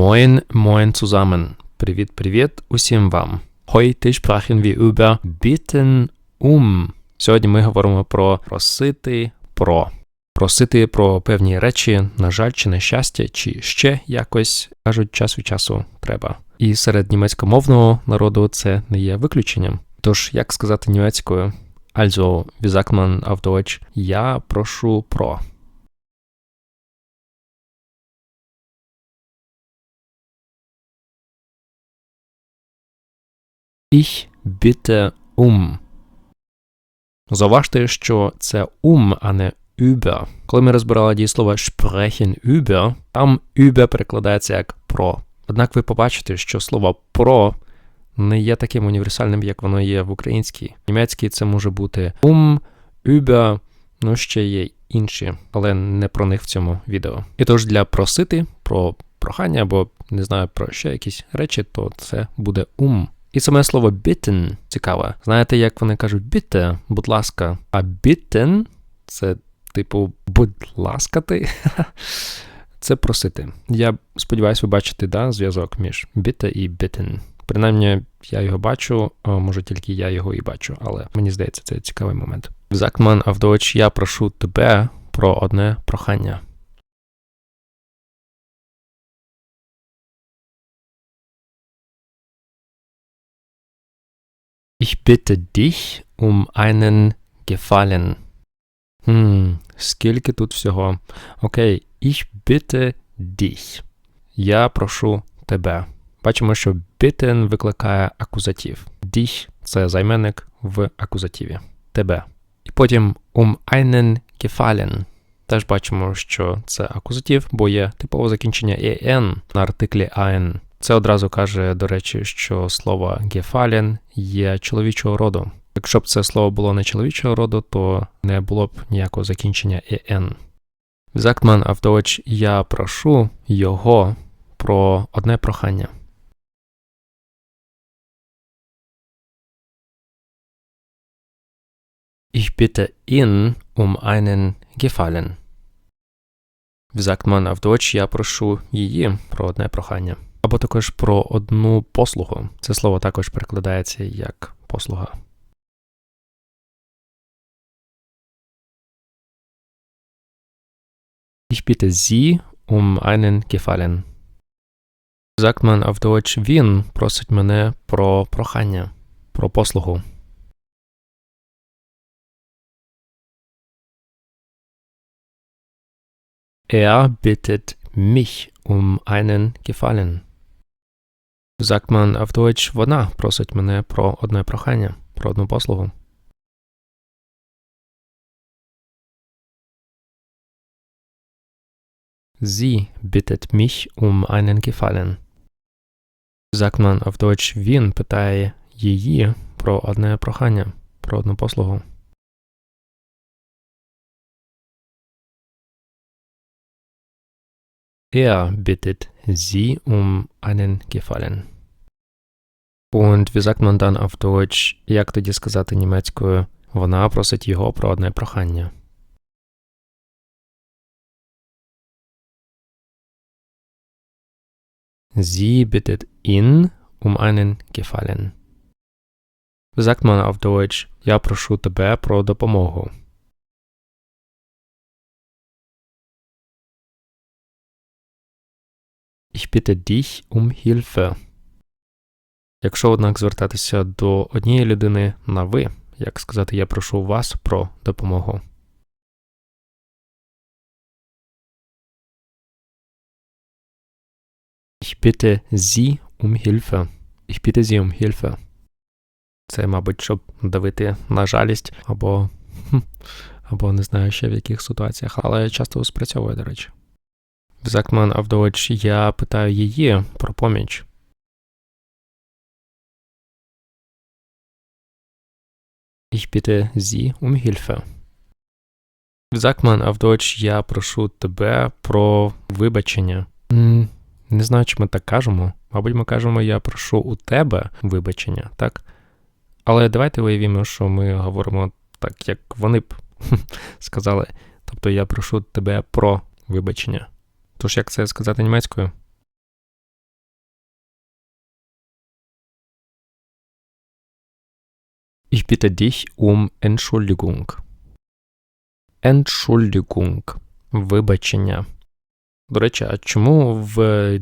Moin, moin zusammen. Привіт, привіт усім вам. Heute sprechen wir über bitten um. Сьогодні ми говоримо про просити про. Просити про певні речі, на жаль, чи нещастя, чи ще якось кажуть час від часу треба. І серед німецькомовного народу це не є виключенням. Тож, як сказати німецькою? Also, wie sagt man auf Deutsch? Я прошу про. Ich bitte um. Зауважте, що це um, а не über. Коли ми розбирали дієслово sprechen über, там über перекладається як про. Однак ви побачите, що слово про не є таким універсальним, як воно є в українській. В німецькій це може бути um, über, ну ще є інші, але не про них в цьому відео. І тож для просити про прохання або не знаю про ще якісь речі, то це буде um. І саме слово bitten цікаве. Знаєте, як вони кажуть bitte, будь ласка, а bitten – це типу будь ласкати. Це просити. Я сподіваюся, ви бачите да, зв'язок між bitte і bitten. Принаймні, я його бачу, може тільки я його і бачу, але мені здається, це цікавий момент. Закман Авдович, я прошу тебе про одне прохання. Ich bitte dich um einen Gefallen. Хм, скільки тут всього. Окей, ich bitte dich. Я прошу тебе. Бачимо, що bitten викликає акузатив. Dich – це займенник в акузативі. Тебе. І потім um einen Gefallen. Теж бачимо, що це акузатив, бо є типове закінчення en на артиклі ein. Це одразу каже, до речі, що слово Gefallen є чоловічого роду. Якщо б це слово було не чоловічого роду, то не було б ніякого закінчення. Зактман auf Deutsch я прошу його про одне прохання. Ich bitte ihn um einen Gefallen. Sagt man auf Deutsch я прошу її про одне прохання. Або також про одну послугу. Це слово також перекладається як послуга. Ich bitte Sie um einen Gefallen. Sagt man auf Deutsch він просить мене про прохання, про послугу. Er bittet mich um einen Gefallen. Sagt man вона просить мене про одне прохання, про одну послугу. Sie bittet mich um einen Gefallen. Sagt man він питає її про одне прохання, про одну послугу. Er bittet sie um einen Gefallen. Und wie sagt man dann auf Deutsch, як тоді сказати німецькою, вона просить його про одне прохання. Sie bittet ihn um einen Gefallen. Wie sagt man auf Deutsch, я прошу тебе про допомогу. Ich bitte dich um Hilfe. Якщо, однак, звертатися до однієї людини на ви, як сказати я прошу вас про допомогу. Ich bitte Sie um Hilfe. Ich bitte Sie um Hilfe. Це, мабуть, щоб давити на жалість або, або не знаю ще в яких ситуаціях, але часто спрацьовує, до речі. Sagt man auf я питаю її про поміч. Ich bitte Sie um Hilfe. Sagt man я прошу тебе про вибачення. Не знаю, чи ми так кажемо. Мабуть, ми кажемо, я прошу у тебе вибачення, так? Але давайте уявімо, що ми говоримо так, як вони б сказали. Тобто я прошу тебе про вибачення. Тож як це сказати німецькою? Ich bitte dich um Entschuldigung. Entschuldigung. Вибачення. До речі, а чому в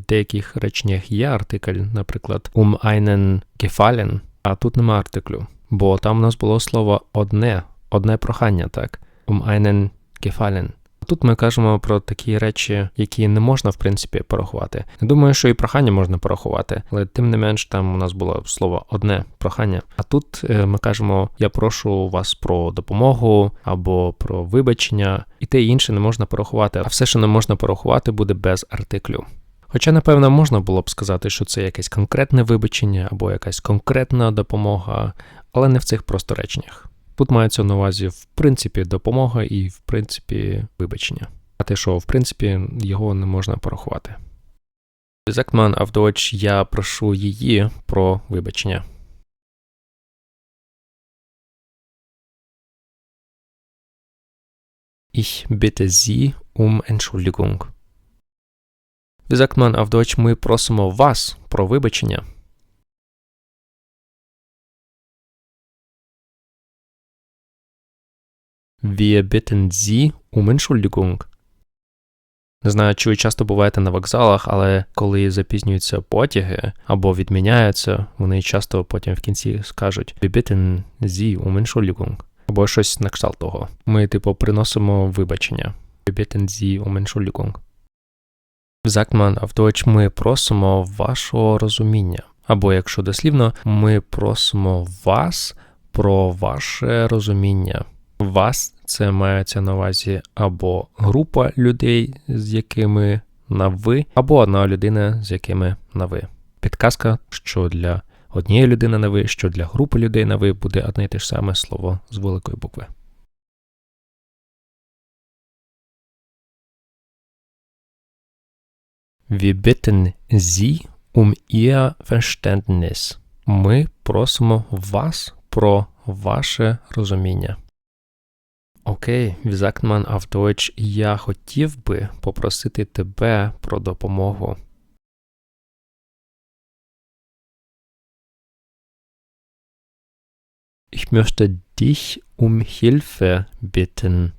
деяких реченнях є артикль, наприклад, um einen gefallen, а тут нема артиклю? Бо там у нас було слово одне, одне прохання, так? Um einen gefallen. Тут ми кажемо про такі речі, які не можна в принципі порахувати. Думаю, що і прохання можна порахувати, але тим не менш там у нас було слово одне прохання. А тут е, ми кажемо: я прошу вас про допомогу або про вибачення, і те і інше не можна порахувати. А все, що не можна порахувати, буде без артиклю. Хоча, напевно, можна було б сказати, що це якесь конкретне вибачення або якась конкретна допомога, але не в цих просто реченнях. Тут мається на увазі, в принципі, допомога і, в принципі, вибачення. А те, що, в принципі, його не можна порахувати. Auf Deutsch я прошу її про вибачення. Ich bitte sie um Entschuldigung. Wie sagt man auf Deutsch ми просимо вас про вибачення? Wir bitten Sie um Entschuldigung. Не знаю, чи ви часто буваєте на вокзалах, але коли запізнюються потяги або відміняються, вони часто потім в кінці скажуть Wir bitten Sie um Entschuldigung. Або щось на кшталт того. Ми, типу, приносимо вибачення. Wir bitten Sie um Entschuldigung. Sagt man auf Deutsch ми просимо вашого розуміння. Або, якщо дослівно, ми просимо вас про ваше розуміння. Вас це мається на увазі або група людей, з якими на ви, або одна людина, з якими на ви. Підказка, що для однієї людини на ви, що для групи людей на ви буде одне і те ж саме слово з великої букви. Wir bitten Sie um Ihr Verständnis. Ми просимо вас про ваше розуміння. Окей, sagt man auf Deutsch Я хотів би попросити тебе про допомогу. Ich möchte dich um Hilfe bitten.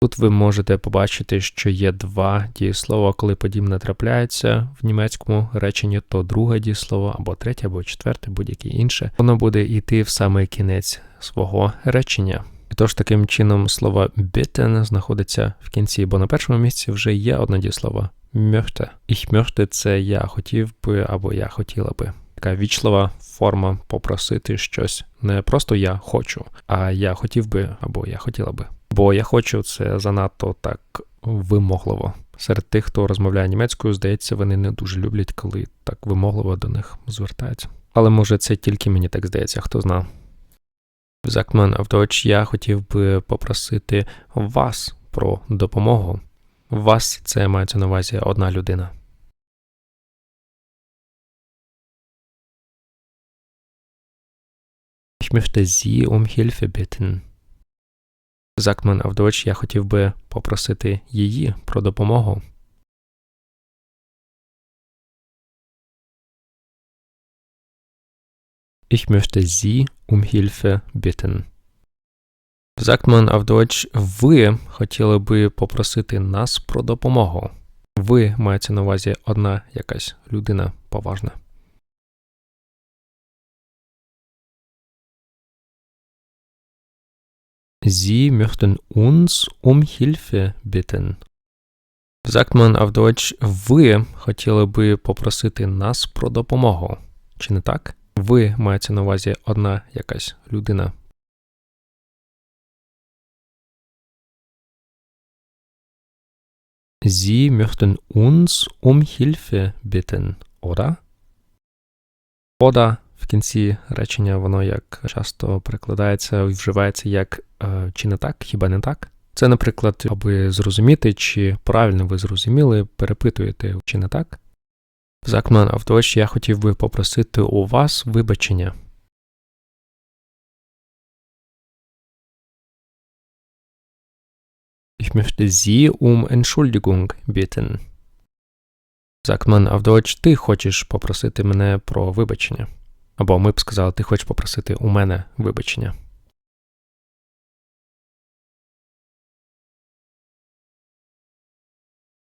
Тут ви можете побачити, що є два дієслова, коли подібне трапляється в німецькому реченні, то друге дієслово, або третє, або четверте, будь-яке інше. Воно буде йти в самий кінець свого речення. І тож таким чином слово bitten знаходиться в кінці, бо на першому місці вже є одне дієслово möchte. Ich möchte – це я хотів би або я хотіла би. Така вічлива форма попросити щось. Не просто я хочу, а я хотів би або я хотіла би. Бо я хочу це занадто так вимогливо. Серед тих, хто розмовляє німецькою, здається, вони не дуже люблять, коли так вимогливо до них звертаються. Але може це тільки мені так здається, хто знає. Sagt man Deutsch, я хотів би попросити вас про допомогу. Вас це мається на увазі одна людина. Ich möchte Sie um Hilfe bitten. Sagt man Deutsch, я хотів би попросити її про допомогу. Ich möchte Sie um Hilfe bitten. Sagt man auf Deutsch, ви хотіли би попросити нас про допомогу. Ви мається на увазі одна якась людина поважна. Sie möchten uns um Hilfe bitten. Sagt man auf Deutsch, ви хотіли би попросити нас про допомогу. Чи не так? Ви мається на увазі одна якась людина. Sie möchten uns um Hilfe bitten, oder? Oder в кінці речення воно як часто перекладається і вживається як е, чи не так, хіба не так? Це, наприклад, аби зрозуміти, чи правильно ви зрозуміли, перепитуєте, чи не так. Закман Deutsch я хотів би попросити у вас вибачення. Ich möchte Sie um Entschuldigung bitten. Man auf ти хочеш попросити мене про вибачення. Або ми б сказали, ти хочеш попросити у мене вибачення.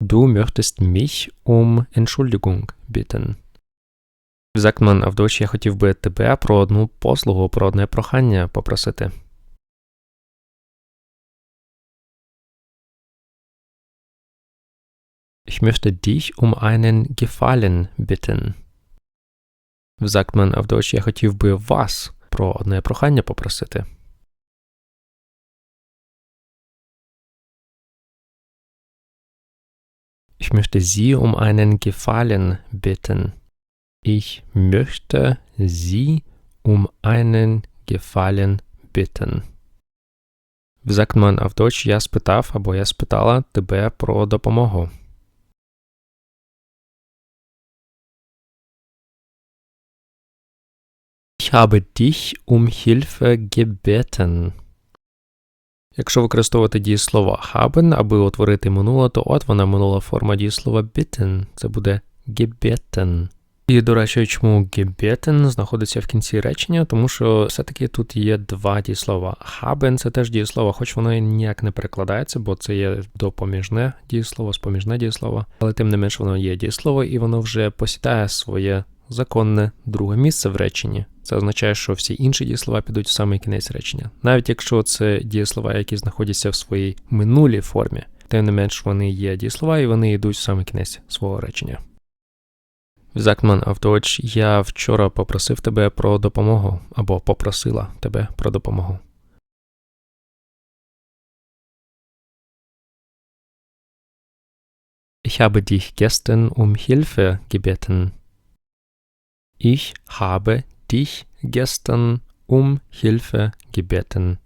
Du möchtest mich um Entschuldigung bitten. Sagt man auf Deutsch, я хотів би тебе про одну послугу, про одне прохання попросити. Ich möchte dich um einen Gefallen bitten. Sagt man auf Deutsch, я хотів би вас про одне прохання попросити. Ich möchte Sie um einen Gefallen bitten. Ich möchte Sie um einen Gefallen bitten. Wie sagt man auf Deutsch, я спитав або я спитала тебе про допомогу. Ich habe dich um Hilfe gebeten. Якщо використовувати дієслово haben, аби утворити минуле, то от вона минула форма дієслова bitten. Це буде gebeten. І, до речі, чому gebeten знаходиться в кінці речення, тому що все-таки тут є два дієслова. Haben – це теж дієслово, хоч воно ніяк не перекладається, бо це є допоміжне дієслово, споміжне дієслово, але тим не менш воно є дієслово, і воно вже посідає своє законне друге місце в реченні. Це означає, що всі інші дієслова підуть в самий кінець речення. Навіть якщо це дієслова, які знаходяться в своїй минулій формі, тим не менш вони є дієслова і вони йдуть в самий кінець свого речення. Закман Deutsch, я вчора попросив тебе про допомогу або попросила тебе про допомогу. Ich habe dich gestern um Hilfe gebeten. Ich habe dich gestern um Hilfe gebeten.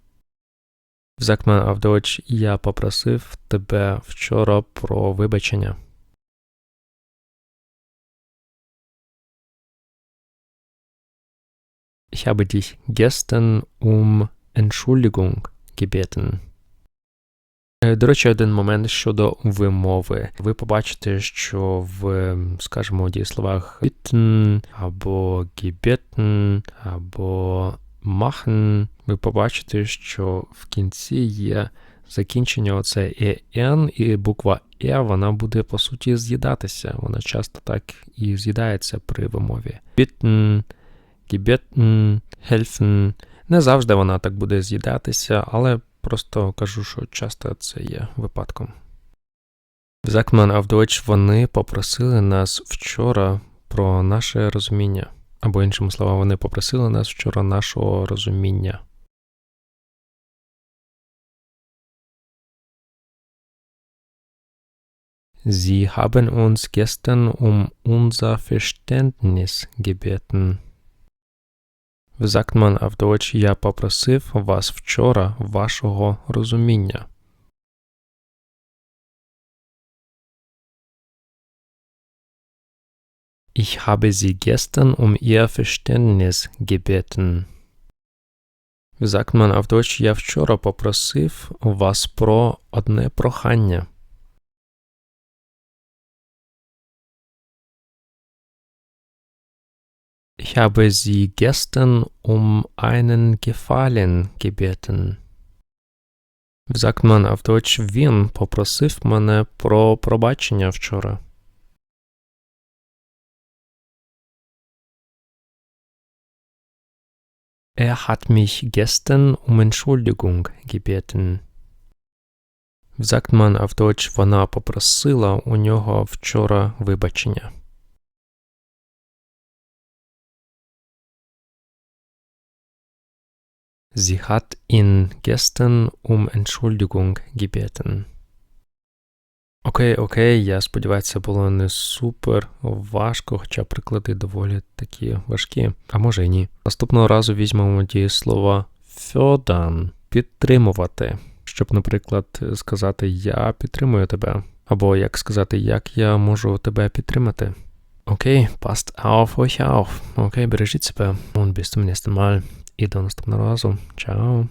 Sagt man auf Deutsch, я попросив тебе вчора про вибачення. Ich habe dich gestern um Entschuldigung gebeten. До речі, один момент щодо вимови. Ви побачите, що в, скажімо, дієсловах bitten або gebeten, або machen, ви побачите, що в кінці є закінчення оце «en», і буква «е» вона буде, по суті, з'їдатися. Вона часто так і з'їдається при вимові. Bitten, gebeten, helfen. Не завжди вона так буде з'їдатися, але Просто кажу, що часто це є випадком. Закман Авдоч вони попросили нас вчора про наше розуміння. Або, іншими словами, вони попросили нас вчора нашого розуміння. Sie haben uns gestern um unser Verständnis gebeten. Sagt man auf Deutsch, я попросив вас вчора вашого розуміння. Ich habe Sie gestern um Ihr Verständnis gebeten. Sagt man auf Deutsch, я вчора попросив вас про одне прохання. Ich habe Sie gestern um einen Gefallen gebeten. Sagt man auf Deutsch, він попросив мене про пробачення вчора. Er hat mich gestern um Entschuldigung gebeten. Sagt man auf Deutsch, вона попросила у нього вчора вибачення. Sie hat ihn gestern um Entschuldigung gebeten. Окей, окей, я сподіваюся, було не супер важко, хоча приклади доволі такі важкі, а може й ні. Наступного разу візьмемо дієслова fördern – підтримувати, щоб, наприклад, сказати Я підтримую тебе, або як сказати, як я можу тебе підтримати. Окей, passt auf euch auf. Окей, бережіть себе und bis zum nächsten Mal. І до наступного разу. Чао!